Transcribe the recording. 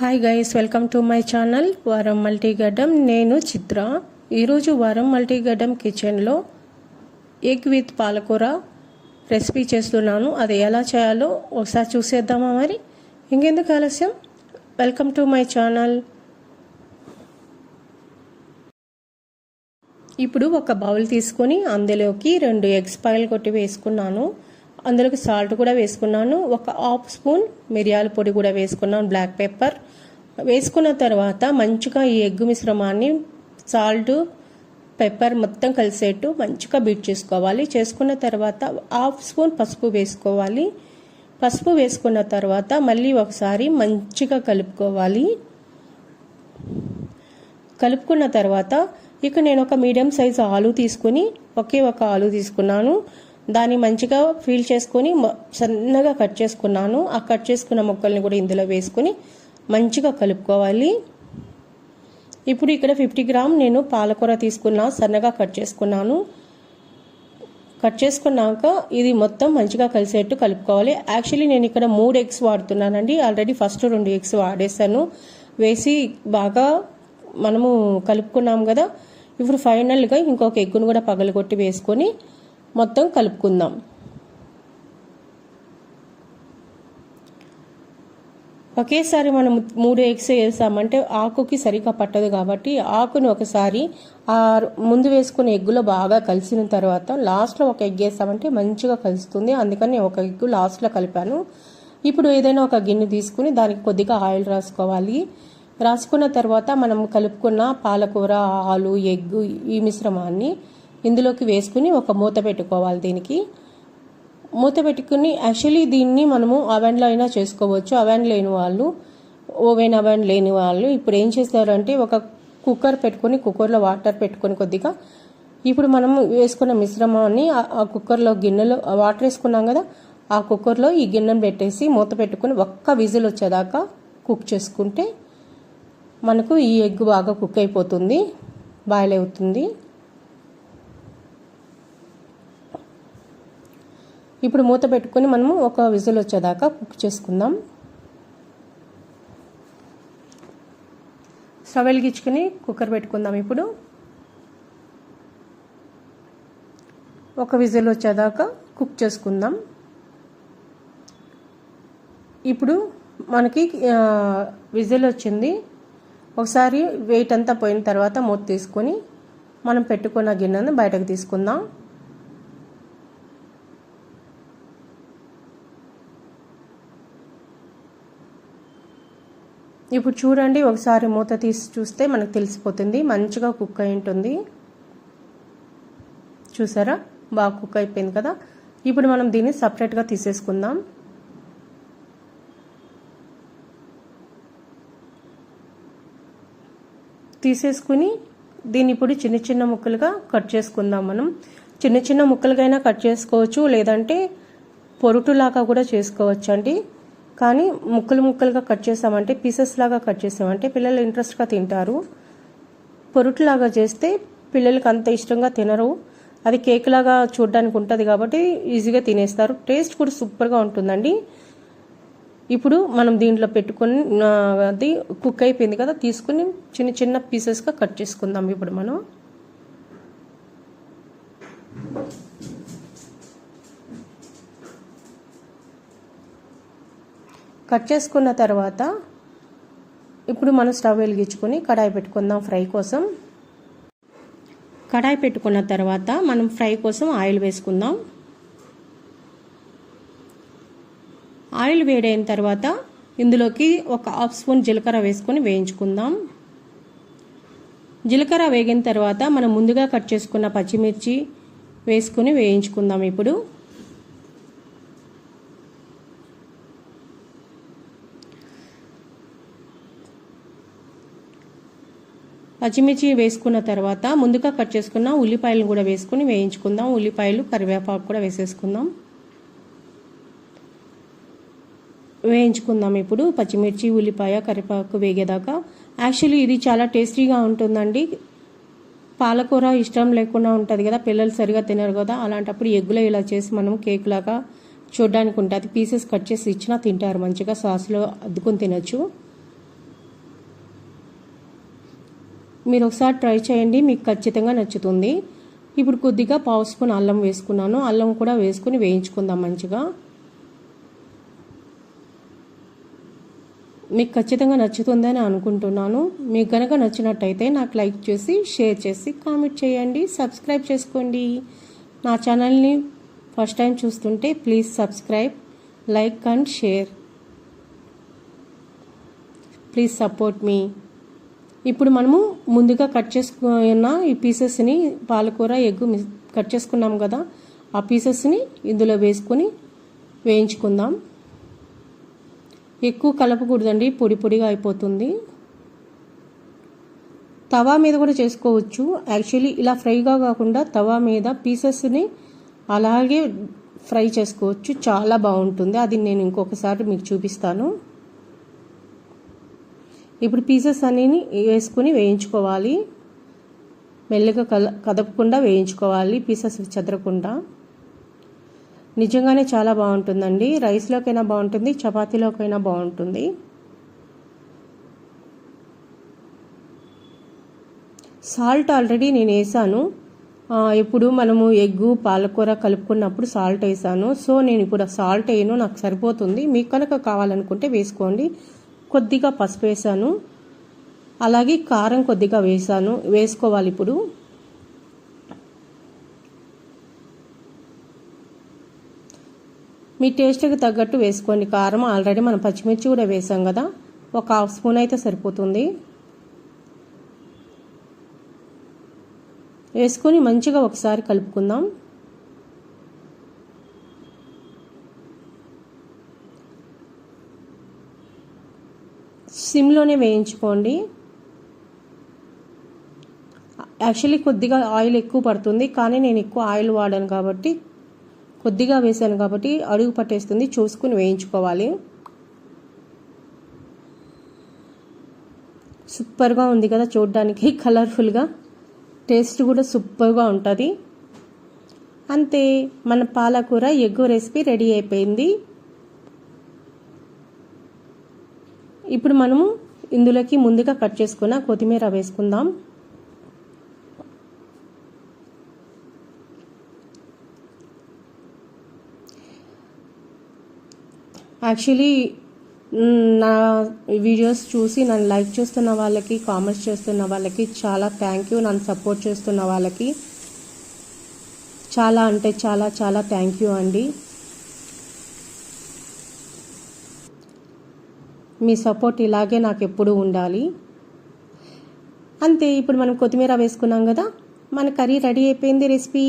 Hi guys welcome to my channel వారం మల్టీగడ్డం నేను చిత్ర. ఈరోజు వారం మల్టీగడ్డం కిచెన్లో ఎగ్ విత్ పాలకూర రెసిపీ చేస్తున్నాను. అది ఎలా చేయాలో ఒకసారి చూసేద్దామా మరి? ఇంకెందుకు ఆలస్యం? వెల్కమ్ టు మై ఛానల్ ఇప్పుడు ఒక బౌల్ తీసుకొని అందులోకి రెండు ఎగ్స్ పగలు కొట్టి వేసుకున్నాను. అందులోకి సాల్ట్ కూడా వేసుకున్నాను. ఒక హాఫ్ స్పూన్ మిరియాల పొడి కూడా వేసుకున్నాను బ్లాక్ పెప్పర్. వేసుకున్న తర్వాత మంచిగా ఈ ఎగ్ మిశ్రమాన్ని సాల్ట్ పెప్పర్ మొత్తం కలిసేట్టు మంచిగా బీట్ చేసుకోవాలి. చేసుకున్న తర్వాత హాఫ్ స్పూన్ పసుపు వేసుకోవాలి. పసుపు వేసుకున్న తర్వాత మళ్ళీ ఒకసారి మంచిగా కలుపుకోవాలి. కలుపుకున్న తర్వాత ఇక నేను ఒక మీడియం సైజు ఆలు తీసుకుని ఒకే ఒక ఆలు తీసుకున్నాను. దాన్ని మంచిగా ఫీల్ చేసుకొని సన్నగా కట్ చేసుకున్నాను. ఆ కట్ చేసుకున్న మొక్కల్ని కూడా ఇందులో వేసుకొని మంచిగా కలుపుకోవాలి. ఇప్పుడు ఇక్కడ ఫిఫ్టీ గ్రామ్ నేను పాలకూర తీసుకున్నా సన్నగా కట్ చేసుకున్నాను. కట్ చేసుకున్నాక ఇది మొత్తం మంచిగా కలిసేట్టు కలుపుకోవాలి. యాక్చువల్లీ నేను ఇక్కడ మూడు ఎగ్స్ వాడుతున్నానండి. ఆల్రెడీ ఫస్ట్ రెండు ఎగ్స్ వాడేసాను వేసి బాగా మనము కలుపుకున్నాం కదా. ఇప్పుడు ఫైనల్గా ఇంకొక ఎగ్గును కూడా పగలగొట్టి వేసుకొని మొత్తం కలుపుకుందాం. ఒకేసారి మనం మూడు ఎగ్స్ వేసామంటే ఆకుకి సరిగ్గా పట్టదు కాబట్టి ఆకుని ఒకసారి ఆ ముందు వేసుకున్న ఎగ్గులో బాగా కలిసిన తర్వాత లాస్ట్లో ఒక ఎగ్ వేసామంటే మంచిగా కలుస్తుంది. అందుకని ఒక ఎగ్గు లాస్ట్లో కలిపాను. ఇప్పుడు ఏదైనా ఒక గిన్నె తీసుకుని దానికి కొద్దిగా ఆయిల్ రాసుకోవాలి. రాసుకున్న తర్వాత మనం కలుపుకున్న పాలకూర ఆలు ఎగ్గు ఈ మిశ్రమాన్ని ఇందులోకి వేసుకుని ఒక మూత పెట్టుకోవాలి దీనికి. మూత పెట్టుకుని యాక్చువల్లీ దీన్ని మనము అవెన్లో అయినా చేసుకోవచ్చు. అవెన్ లేని వాళ్ళు ఓవెన్ అవెన్ లేని వాళ్ళు ఇప్పుడు ఏం చేస్తారంటే ఒక కుక్కర్ పెట్టుకొని కుక్కర్లో వాటర్ పెట్టుకొని కొద్దిగా ఇప్పుడు మనం వేసుకున్న మిశ్రమాన్ని ఆ కుక్కర్లో గిన్నెలో వాటర్ వేసుకున్నాం కదా ఆ కుక్కర్లో ఈ గిన్నెను పెట్టేసి మూత పెట్టుకుని ఒక్క విజిల్ వచ్చేదాకా కుక్ చేసుకుంటే మనకు ఈ ఎగ్ బాగా కుక్ అయిపోతుంది బాయిల్ అవుతుంది. ఇప్పుడు మూత పెట్టుకొని మనము ఒక విజిల్ వచ్చేదాకా కుక్ చేసుకుందాం. స్టవ్ వెలిగించుకొని కుక్కర్ పెట్టుకుందాం ఇప్పుడు. ఒక విజిల్ వచ్చేదాకా కుక్ చేసుకుందాం. ఇప్పుడు మనకి విజిల్ వచ్చింది. ఒకసారి వెయిట్ అంతా పోయిన తర్వాత మూత తీసుకొని మనం పెట్టుకున్న గిన్నెను బయటకు తీసుకుందాం. ఇప్పుడు చూడండి ఒకసారి మూత తీసి చూస్తే మనకు తెలిసిపోతుంది. మంచిగా కుక్ అయి ఉంటుంది. చూసారా? బాగా కుక్ అయిపోయింది కదా? ఇప్పుడు మనం దీన్ని సపరేట్గా తీసేసుకుందాం. తీసేసుకుని దీన్ని ఇప్పుడు చిన్న చిన్న ముక్కలుగా కట్ చేసుకుందాం మనం. చిన్న చిన్న ముక్కలుగైనా కట్ చేసుకోవచ్చు లేదంటే పొరుటులాగా కూడా చేసుకోవచ్చు అండి కానీ ముక్కలు ముక్కలుగా కట్ చేసామంటే పీసెస్ లాగా కట్ చేసామంటే పిల్లలు ఇంట్రెస్ట్గా తింటారు. పొరుట్లాగా చేస్తే పిల్లలకి అంత ఇష్టంగా తినరు. అది కేక్ లాగా చూడడానికి ఉంటుంది కాబట్టి ఈజీగా తినేస్తారు. టేస్ట్ కూడా సూపర్గా ఉంటుందండి. ఇప్పుడు మనం దీంట్లో పెట్టుకొని అది కుక్ అయిపోయింది కదా తీసుకుని చిన్న చిన్న పీసెస్గా కట్ చేసుకుందాం ఇప్పుడు మనం. కట్ చేసుకున్న తర్వాత ఇప్పుడు మనం స్టవ్ వెలిగించుకొని కడాయి పెట్టుకుందాం ఫ్రై కోసం. కడాయి పెట్టుకున్న తర్వాత మనం ఫ్రై కోసం ఆయిల్ వేసుకుందాం. ఆయిల్ వేడైన తర్వాత ఇందులోకి ఒక హాఫ్ స్పూన్ జీలకర్ర వేసుకొని వేయించుకుందాం. జీలకర్ర వేగిన తర్వాత మనం ముందుగా కట్ చేసుకున్న పచ్చిమిర్చి వేసుకొని వేయించుకుందాం ఇప్పుడు. పచ్చిమిర్చి వేసుకున్న తర్వాత ముందుగా కట్ చేసుకున్న ఉల్లిపాయలను కూడా వేసుకుని వేయించుకుందాం. ఉల్లిపాయలు కరివేపాకు కూడా వేసేసుకుందాం. వేయించుకుందాం ఇప్పుడు. పచ్చిమిర్చి ఉల్లిపాయ కరివేపాకు వేగేదాకా. యాక్చువల్లీ ఇది చాలా టేస్టీగా ఉంటుందండి. పాలకూర ఇష్టం లేకుండా ఉంటుంది కదా. పిల్లలు సరిగా తినరు కదా. అలాంటప్పుడు ఎగ్గులో ఇలా చేసి మనం కేక్ లాగా చూడడానికి ఉంటుంది. పీసెస్ కట్ చేసి ఇచ్చినా తింటారు. మంచిగా సాస్లో అద్దుకొని తినచ్చు. మీరు ఒకసారి ట్రై చేయండి మీకు ఖచ్చితంగా నచ్చుతుంది. ఇప్పుడు కొద్దిగా పావు స్పూన్ అల్లం వేసుకున్నాను. అల్లం కూడా వేసుకుని వేయించుకుందాం మంచిగా. మీకు ఖచ్చితంగా నచ్చుతుందని అనుకుంటున్నాను. మీకు కనుక నచ్చినట్టయితే నాకు లైక్ చేసి షేర్ చేసి కామెంట్ చేయండి సబ్స్క్రైబ్ చేసుకోండి. నా ఛానల్ని ఫస్ట్ టైం చూస్తుంటే please subscribe like and share. Please support me. ఇప్పుడు మనము ముందుగా కట్ చేసుకున్న ఈ పీసెస్ని పాలకూర ఎగ్గు కట్ చేసుకున్నాం కదా ఆ పీసెస్ని ఇందులో వేసుకొని వేయించుకుందాం. ఎక్కువ కలపకూడదండి పొడి పొడిగా అయిపోతుంది. తవా మీద కూడా చేసుకోవచ్చు. యాక్చువల్లీ ఇలా ఫ్రైగా కాకుండా తవా మీద పీసెస్ని అలాగే ఫ్రై చేసుకోవచ్చు. చాలా బాగుంటుంది. అది నేను ఇంకొకసారి మీకు చూపిస్తాను. ఇప్పుడు పీసెస్ అన్నీ వేసుకుని వేయించుకోవాలి. మెల్లగా కల కదపకుండా వేయించుకోవాలి పీసెస్ చెదరకుండా. నిజంగానే చాలా బాగుంటుందండి. రైస్లోకైనా బాగుంటుంది చపాతీలోకైనా బాగుంటుంది. సాల్ట్ ఆల్రెడీ నేను వేసాను. ఇప్పుడు మనము ఎగ్గు పాలకూర కలుపుకున్నప్పుడు సాల్ట్ వేసాను. సో నేను ఇప్పుడు సాల్ట్ వేయను నాకు సరిపోతుంది. మీకు కనుక కావాలనుకుంటే వేసుకోండి. కొద్దిగా పసుపు వేసాను అలాగే కారం కొద్దిగా వేసాను వేసుకోవాలి ఇప్పుడు. మీ టేస్ట్కి తగ్గట్టు వేసుకోండి. కారం ఆల్రెడీ మనం పచ్చిమిర్చి కూడా వేసాం కదా. ఒక హాఫ్ స్పూన్ అయితే సరిపోతుంది. వేసుకొని మంచిగా ఒకసారి కలుపుకుందాం. సిమ్లోనే వేయించుకోండి. యాక్చువల్లీ కొద్దిగా ఆయిల్ ఎక్కువ పడుతుంది కానీ నేను ఎక్కువ ఆయిల్ వాడాను కాబట్టి కొద్దిగా వేసాను కాబట్టి అడుగు పట్టేస్తుంది చూసుకుని వేయించుకోవాలి. సూపర్గా ఉంది కదా చూడడానికి కలర్ఫుల్గా. టేస్ట్ కూడా సూపర్గా ఉంటుంది. అంతే మన పాలకూర ఎగ్గు రెసిపీ రెడీ అయిపోయింది. ఇప్పుడు మనము ఇందులోకి ముందుగా కట్ చేసుకున్న కొత్తిమీర వేసుకుందాం. యాక్చువల్లీ నా వీడియోస్ చూసి నన్ను లైక్ చేస్తున్న వాళ్ళకి కామెంట్స్ చేస్తున్న వాళ్ళకి చాలా థ్యాంక్ యూ నన్ను సపోర్ట్ చేస్తున్న వాళ్ళకి చాలా అంటే చాలా చాలా థ్యాంక్ యూ అండి. మీ సపోర్ట్ ఇలాగే నాకు ఎప్పుడూ ఉండాలి. అంతే ఇప్పుడు మనం కొత్తిమీర వేసుకున్నాం కదా మన కర్రీ రెడీ అయిపోయింది రెసిపీ.